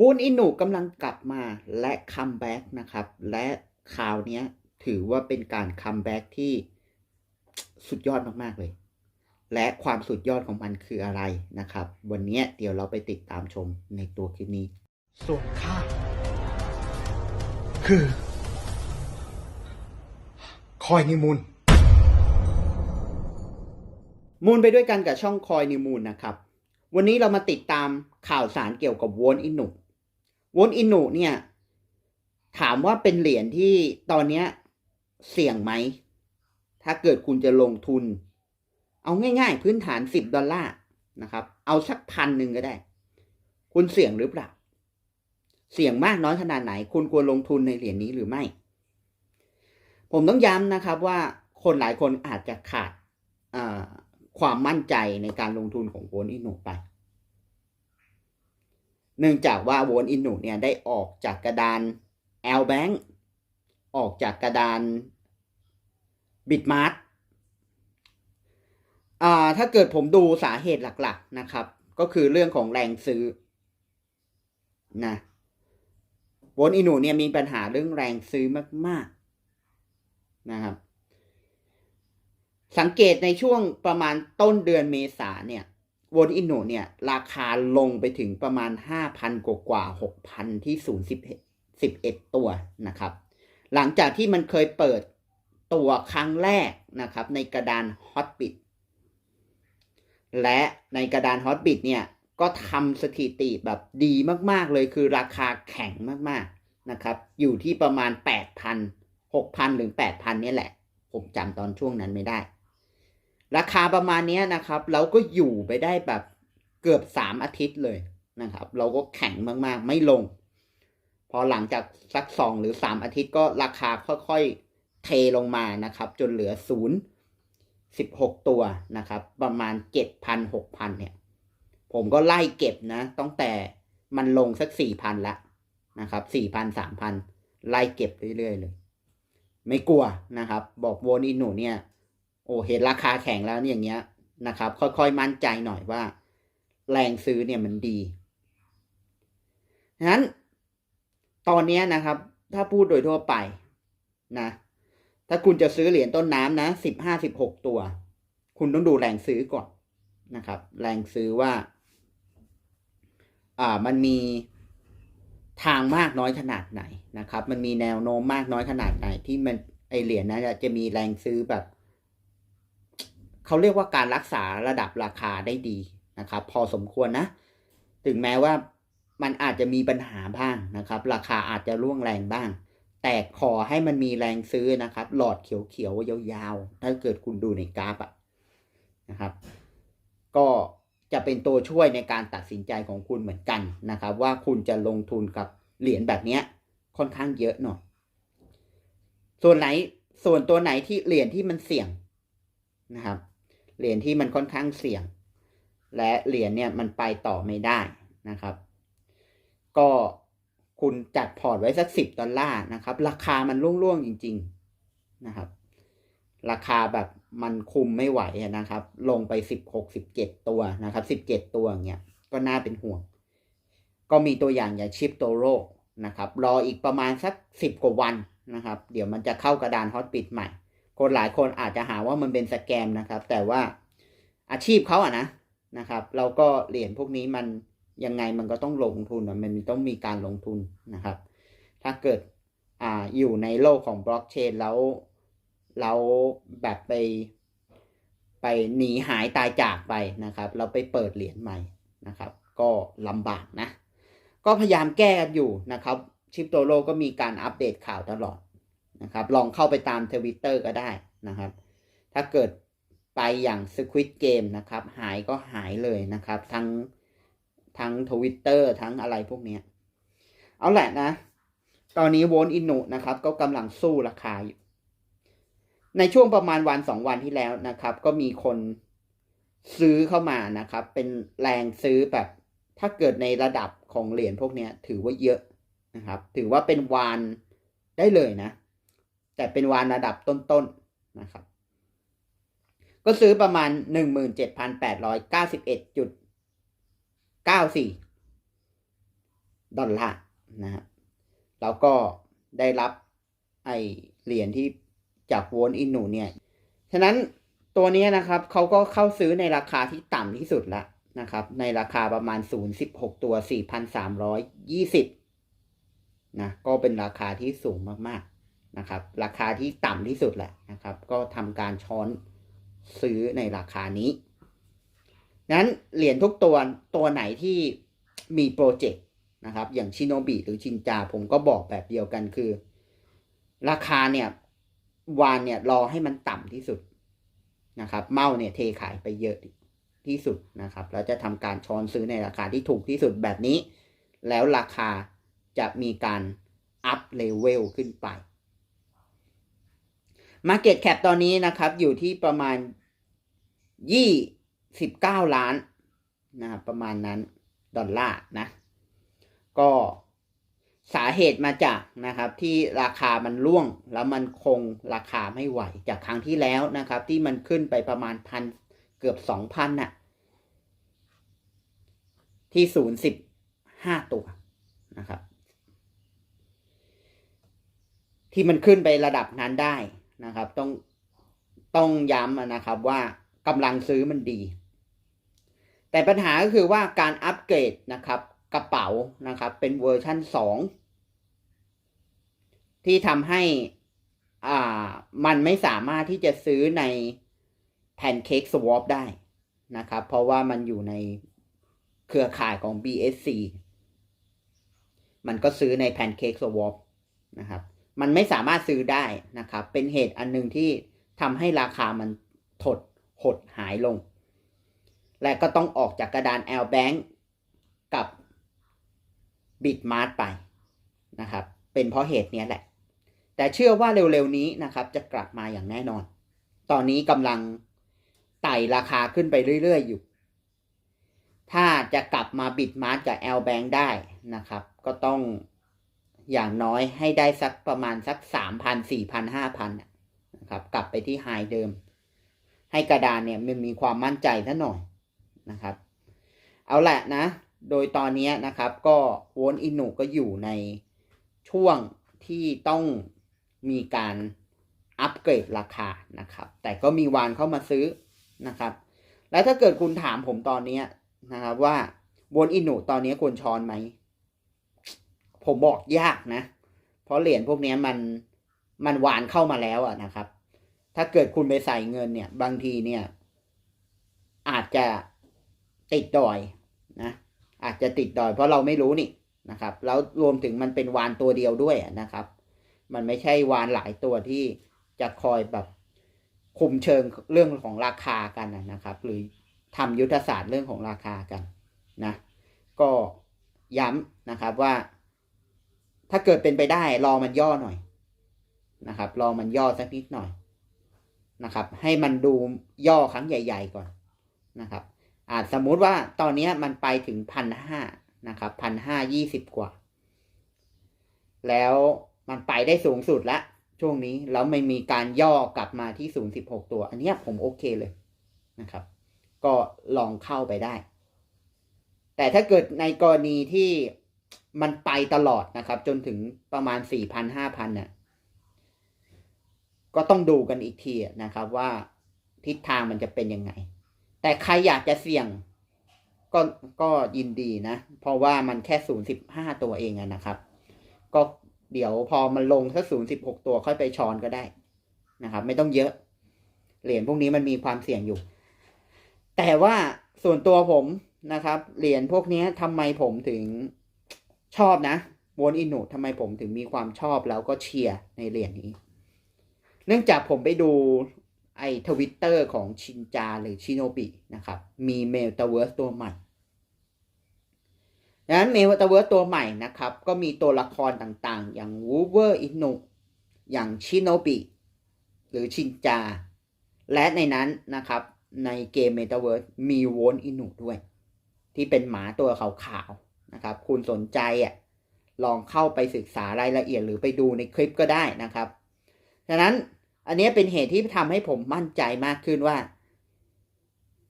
วูนอินุกำลังกลับมาและคัมแบ็กนะครับ และข่าวเนี้ยถือว่าเป็นการคัมแบ็กที่สุดยอดมาก ๆ เลย และความสุดยอดของมันคืออะไรนะครับ วันนี้เดี๋ยวเราไปติดตามชมในตัวคลิปนี้ ส่วนข้าคือ คอยนิมุนมูลไปด้วยกันกับช่องคอยนิวมูลนะครับ วันนี้เรามาติดตามข่าวสารเกี่ยวกับวอนอินุ วนอินุเนี่ย ถามว่าเป็นเหรียญที่ตอนเนี้ยเสี่ยงไหม ถ้าเกิดคุณจะลงทุน เอาง่าย ๆ พื้นฐาน10ดอลลาร์นะครับ เอาสักพันหนึ่งก็ได้ คุณเสี่ยงหรือเปล่า เสี่ยงมากน้อยขนาดไหน คุณควรลงทุนในเหรียญนี้หรือไม่ ผมต้องย้ำนะครับว่าคนหลายคนอาจจะขาดความมั่นใจในการลงทุนของโวนอินุไป เนื่องจากว่าโวนอินุเนี่ยได้ออกจากกระดาน L Bank ออกจากกระดาน Bitmart อ่าถ้าเกิดผมดูสาเหตุหลักๆนะครับ ก็คือเรื่องของแรงซื้อนะโวนอินุเนี่ยมีปัญหาเรื่องแรงซื้อมาก ๆนะครับ สังเกตในช่วงประมาณต้นเดือนเมษาเนี่ย วนอินโนเนี่ย ราคาลงไปถึงประมาณ 5,000 กว่ากว่า 6,000 ที่0 11 11ตัวนะครับ หลังจากที่มันเคยเปิดตัวครั้งแรกนะครับ ในกระดาน Hotbit และในกระดาน Hotbit เนี่ย ก็ทำสถิติแบบดีมาก ๆ เลยคือราคาแข็งมาก ๆ นะครับ อยู่ที่ประมาณ 8,000 6,000 หรือ 8,000 เนี่ยแหละ ผมจำตอนช่วงนั้นไม่ได้ ราคาประมาณนี้นะครับ เราก็อยู่ไปได้แบบเกือบสามอาทิตย์เลยนะครับ เราก็แข็งมากๆ ไม่ลง พอหลังจากสักสองหรือสามอาทิตย์ก็ราคาค่อยๆเทลงมานะครับ จนเหลือศูนย์สิบหกตัวนะครับ ประมาณเจ็ดพันหกพันเนี่ย ผมก็ไล่เก็บนะตั้งแต่มันลงสักสี่พันละนะครับสี่พันสามพันไล่เก็บเรื่อยๆเลย ไม่กลัวนะครับ บอกโวนอินหนูเนี่ย โอ้เห็นราคาแข็งแล้วเนี่ยอย่างเงี้ยนะครับ ค่อยๆมั่นใจหน่อยว่า แรงซื้อเนี่ยมันดีนั้น ตอนเนี้ยนะครับ ถ้าพูดโดยทั่วไปนะ ถ้าคุณจะซื้อเหรียญต้นน้ำนะสิบห้าสิบหกตัว คุณต้องดูแรงซื้อก่อนนะครับ แรงซื้อว่า อ่ามันมีทางมากน้อยขนาดไหนนะครับ มันมีแนวโน้มมากน้อยขนาดไหน ที่มันไอเหรียญนั้นจะมีแรงซื้อแบบ เขาเรียกว่าการรักษาระดับราคาได้ดีนะครับ พอสมควรนะ ถึงแม้ว่ามันอาจจะมีปัญหาบ้างนะครับ ราคาอาจจะร่วงแรงบ้าง แต่ขอให้มันมีแรงซื้อนะครับ หลอดเขียวๆยาวๆ ถ้าเกิดคุณดูในกราฟอะนะครับ ก็จะเป็นตัวช่วยในการตัดสินใจของคุณเหมือนกันนะครับ ว่าคุณจะลงทุนกับเหรียญแบบนี้ค่อนข้างเยอะหน่อยส่วนไหนส่วนตัวไหนที่เหรียญที่มันเสี่ยงนะครับ เหรียญที่มันค่อนข้างเสี่ยง และเหรียญเนี่ยมันไปต่อไม่ได้นะครับ ก็คุณจัดพอร์ตไว้สักสิบดอลลาร์นะครับ ราคามันร่วงๆจริง ๆนะครับ ราคาแบบมันคุมไม่ไหวนะครับ ลงไปสิบหกสิบเจ็ดตัวนะครับสิบเจ็ดตัวเงี้ยก็น่าเป็นห่วง ก็มีตัวอย่างอย่างชิปโตโรนะครับ รออีกประมาณสักสิบกว่าวันนะครับ เดี๋ยวมันจะเข้ากระดานฮอตปิดใหม่ คนหลายคนอาจจะหาว่ามันเป็นสแกมนะครับ แต่ว่าอาชีพเขาอะนะนะครับ เราก็เหรียญพวกนี้มันยังไงมันก็ต้องลงทุนอะมันต้องมีการลงทุนนะครับ ถ้าเกิดอ่าอยู่ในโลกของบล็อกเชนแล้วแล้วแบบไปไปหนีหายตายจากไปนะครับ เราไปเปิดเหรียญใหม่นะครับ ก็ลำบากนะ ก็พยายามแก้กันอยู่นะครับชิปโตโลก็มีการอัปเดตข่าวตลอด นะครับ ลองเข้าไปตามทวิตเตอร์ก็ได้นะครับ ถ้าเกิดไปอย่าง Squid Game นะครับ หายก็หายเลยนะครับ ทั้งทั้งทวิตเตอร์ทั้งอะไรพวกเนี้ยเอาแหละนะ ตอนนี้โวนอินุนะครับ ก็กำลังสู้ราคาอยู่ในช่วงประมาณวันสองวันที่แล้วนะครับ ก็มีคนซื้อเข้ามานะครับ เป็นแรงซื้อแบบ ถ้าเกิดในระดับของเหรียญพวกเนี้ยถือว่าเยอะนะครับ ถือว่าเป็นวานได้เลยนะ แต่เป็นวานระดับต้นๆนนะครับ ก็ซื้อประมาณหนึ่งหมื่นเจ็ดพันแปดร้อยเก้าสิบเอ็ดจุดเก้าสี่ดอลลาร์นะครับแล้วก็ได้รับไอเหรียญที่จากโวนอินนูเนี่ย ฉะนั้นตัวนี้นะครับเขาก็เข้าซื้อในราคาที่ต่ำที่สุดล้วนะครับ ในราคาประมาณ 0.16 ตัว 4,320นะก็เป็นราคาที่สูงมากๆ นะครับ ราคาที่ต่ำที่สุดแหละนะครับ ก็ทำการช้อนซื้อในราคานี้ นั้นเหรียญทุกตัวตัวไหนที่มีโปรเจกต์นะครับ อย่างชิโนบิหรือชินจา ผมก็บอกแบบเดียวกันคือ ราคาเนี่ยวานเนี่ยรอให้มันต่ำที่สุดนะครับ เมาเนี่ยเทขายไปเยอะที่สุดนะครับแล้วจะทำการช้อนซื้อในราคาที่ถูกที่สุดแบบนี้ แล้วราคาจะมีการอัพเลเวลขึ้นไป Market Cap ตอนนี้นะครับอยู่ที่ประมาณ 29 ล้านนะครับประมาณนั้นดอลลาร์นะ ก็สาเหตุมาจากนะครับที่ราคามันร่วงแล้วมันคงราคาไม่ไหวจากครั้งที่แล้วนะครับ ที่มันขึ้นไปประมาณพันเกือบสองพันน่ะ ที่ศูนย์สิบห้าตัวนะครับ ที่มันขึ้นไประดับนั้นได้ นะครับ ต้องต้องย้ำนะครับว่ากำลังซื้อมันดี แต่ปัญหาก็คือว่าการอัปเกรดนะครับกระเป๋านะครับ เป็นเวอร์ชัน2 ที่ทำให้อ่ามันไม่สามารถที่จะซื้อใน Pancake Swap ได้นะครับ เพราะว่ามันอยู่ในเครือข่ายของ BSC มันก็ซื้อใน Pancake Swap นะครับ มันไม่สามารถซื้อได้นะครับ เป็นเหตุอันหนึ่งที่ทำให้ราคามันถดหดหายลง และก็ต้องออกจากกระดาน L Bank กับ Bitmart ไปนะครับ เป็นเพราะเหตุนี้แหละ แต่เชื่อว่าเร็วๆนี้นะครับ จะกลับมาอย่างแน่นอน ตอนนี้กำลังไต่ราคาขึ้นไปเรื่อยๆอยู่ ถ้าจะกลับมา Bitmart กับ L Bank ได้นะครับ ก็ต้อง อย่างน้อยให้ได้สักประมาณสักสามพันสี่พันห้าพันนะครับ กลับไปที่ไฮเดิม ให้กระดานเนี่ยมันมีความมั่นใจซะหน่อยนะครับ เอาแหละนะ โดยตอนนี้นะครับ ก็โวอนอินุก็อยู่ในช่วงที่ต้องมีการอัปเกรดราคานะครับ แต่ก็มีวานเข้ามาซื้อนะครับ แล้วถ้าเกิดคุณถามผมตอนนี้นะครับว่าวอนอินุตอนนี้ควรช้อนไหม ผมบอกยากนะ เพราะเหรียญพวกนี้มันมันหวานเข้ามาแล้วอะนะครับ ถ้าเกิดคุณไปใส่เงินเนี่ย บางทีเนี่ย อาจจะติดดอยนะอาจจะติดดอย เพราะเราไม่รู้นี่นะครับ แล้วรวมถึงมันเป็นวานตัวเดียวด้วยนะครับ มันไม่ใช่วานหลายตัวที่จะคอยแบบคุมเชิงเรื่องของราคากันนะครับ หรือทำยุทธศาสตร์เรื่องของราคากันนะ ก็ย้ำนะครับว่า ถ้าเกิดเป็นไปได้รอมันย่อหน่อยนะครับ รอมันย่อสักนิดหน่อยนะครับ ให้มันดูย่อครั้งใหญ่ ๆ ก่อนนะครับอาจสมมุติว่าตอนนี้มันไปถึงพันห้านะครับพันห้ายี่สิบกว่า แล้วมันไปได้สูงสุดล้วช่วงนี้แล้วไม่มีการย่อกลับมาที่ศูนย์สิบหกตัว อันนี้ผมโอเคเลยนะครับ ก็ลองเข้าไปได้ แต่ถ้าเกิดในกรณีที่ มันไปตลอดนะครับ จนถึงประมาณสี่พันห้าพันเนี่ยก็ต้องดูกันอีกทีนะครับว่าทิศทางมันจะเป็นยังไง แต่ใครอยากจะเสี่ยงก็ก็ยินดีนะ เพราะว่ามันแค่ศูนย์สิบห้าตัวเองนะครับ ก็เดี๋ยวพอมันลงสักศูนย์สิบหกตัวค่อยไปช้อนก็ได้นะครับ ไม่ต้องเยอะ เหรียญพวกนี้มันมีความเสี่ยงอยู่ แต่ว่าส่วนตัวผมนะครับ เหรียญพวกนี้ทำไมผมถึง ชอบนะวนอินุทำไมผมถึงมีความชอบแล้วก็เชียร์ในเหรียญนี้ เนื่องจากผมไปดูไอ้ทวิตเตอร์ของชินจาหรือชิโนบินะครับ มีเมลตาเวิร์สตัวใหม่ดังนั้นเมลตาเวิร์สตัวใหม่นะครับ ก็มีตัวละครต่างๆ อย่างวูเวอร์อินุอย่างชิโนบิหรือชินจา และในนั้นนะครับ ในเกมเมตาเวิร์สมีวอนอินุด้วย ที่เป็นหมาตัวขาวๆ นะครับ คุณสนใจอะลองเข้าไปศึกษารายละเอียดหรือไปดูในคลิปก็ได้นะครับฉะนั้นอันนี้เป็นเหตุที่ทำให้ผมมั่นใจมากขึ้นว่า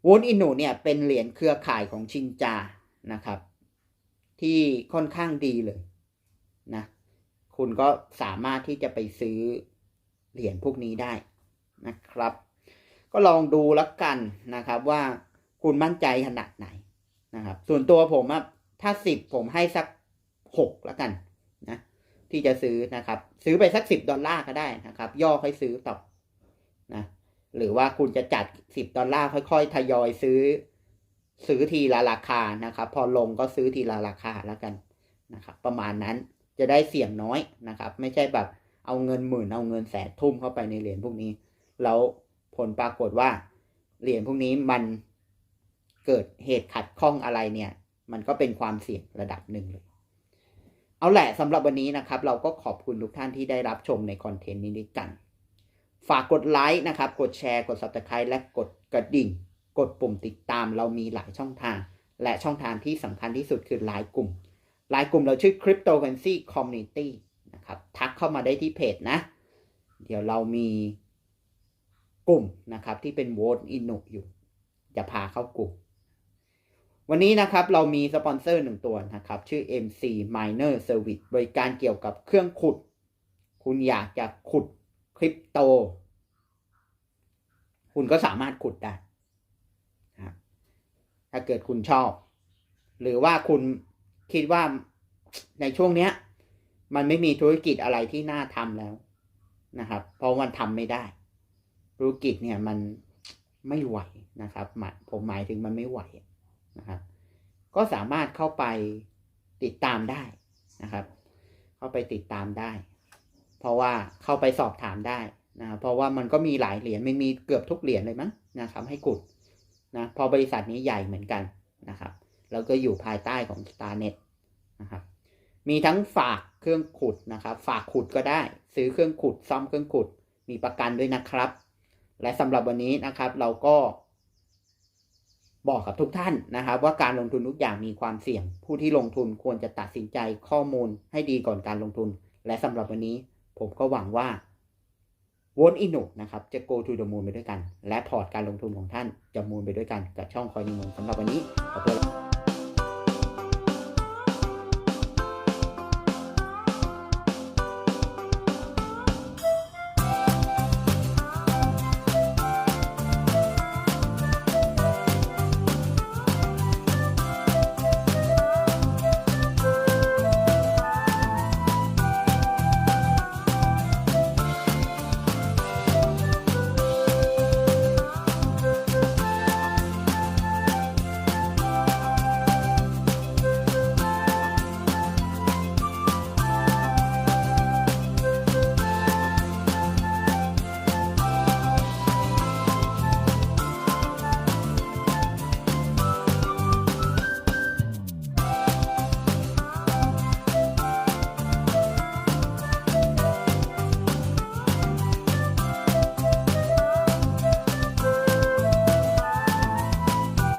วูนอินุเนี่ยเป็นเหรียญเครือข่ายของชินจานะครับ ที่ค่อนข้างดีเลยนะคุณก็สามารถที่จะไปซื้อเหรียญพวกนี้ได้นะครับ ก็ลองดูแล้วกันนะครับว่าคุณมั่นใจขนาดไหนนะครับ ส่วนตัวผมอะ ถ้าสิบผมให้สักหกแล้วกันนะที่จะซื้อนะครับ ซื้อไปสักสิบดอลลาร์ก็ได้นะครับ ย่อค่อยซื้อต่อนะหรือว่าคุณจะจัดสิบดอลลาร์ค่อยๆ ทยอยซื้อ ซื้อทีละราคานะครับ พอลงก็ซื้อทีละราคาแล้วกันนะครับ ประมาณนั้นจะได้เสี่ยงน้อยนะครับ ไม่ใช่แบบเอาเงินหมื่นเอาเงินแสนทุ่มเข้าไปในเหรียญพวกนี้ แล้วผลปรากฏว่าเหรียญพวกนี้มันเกิดเหตุขัดข้องอะไรเนี่ย มันก็เป็นความเสี่ยงระดับหนึ่งเลย เอาแหละสำหรับวันนี้นะครับ เราก็ขอบคุณทุกท่านที่ได้รับชมในคอนเทนต์นี้ด้วยกัน ฝากกดไลค์นะครับ กดแชร์กด subscribe และกดกระดิ่ง กดปุ่มติดตามเรามีหลายช่องทาง และช่องทางที่สำคัญที่สุดคือไลน์กลุ่มไลน์กลุ่มเราชื่อ cryptocurrency community นะครับ ทักเข้ามาได้ที่เพจนะ เดี๋ยวเรามีกลุ่มนะครับที่เป็น vote in อยู่ จะพาเข้ากลุ่ม วันนี้นะครับเรามีสปอนเซอร์หนึ่งตัวนะครับ ชื่อ MC Miner Service บริการเกี่ยวกับเครื่องขุด คุณอยากจะขุดคริปโต คุณก็สามารถขุดได้ถ้าเกิดคุณชอบ หรือว่าคุณคิดว่าในช่วงเนี้ย มันไม่มีธุรกิจอะไรที่น่าทำแล้วนะครับ เพราะมันทำไม่ได้ ธุรกิจเนี่ยมันไม่ไหวนะครับผมหมายถึงมันไม่ไหว นะครับก็สามารถเข้าไปติดตามได้นะครับ เข้าไปติดตามได้ เพราะว่าเข้าไปสอบถามได้นะเพราะว่ามันก็มีหลายเหรียญไม่มีเกือบทุกเหรียญเลยมั้งนะครับให้กดนะพอบริษัทนี้ใหญ่เหมือนกันนะครับ แล้วก็อยู่ภายใต้ของ StarNet นะครับมีทั้งฝากเครื่องขุดนะครับ ฝากขุดก็ได้ ซื้อเครื่องขุด ซ่อมเครื่องขุด มีประกันด้วยนะครับ และสำหรับวันนี้นะครับเราก็ บอกกับทุกท่านนะครับว่าการลงทุนทุกอย่างมีความเสี่ยง ผู้ที่ลงทุนควรจะตัดสินใจข้อมูลให้ดีก่อนการลงทุน และสำหรับวันนี้ผมก็หวังว่าวนอินุนะครับ จะ go to the moon ไปด้วยกัน และพอร์ตการลงทุนของท่านจะมูนไปด้วยกันกับช่องคอยนิมนสำหรับวันนี้ขอบคุณ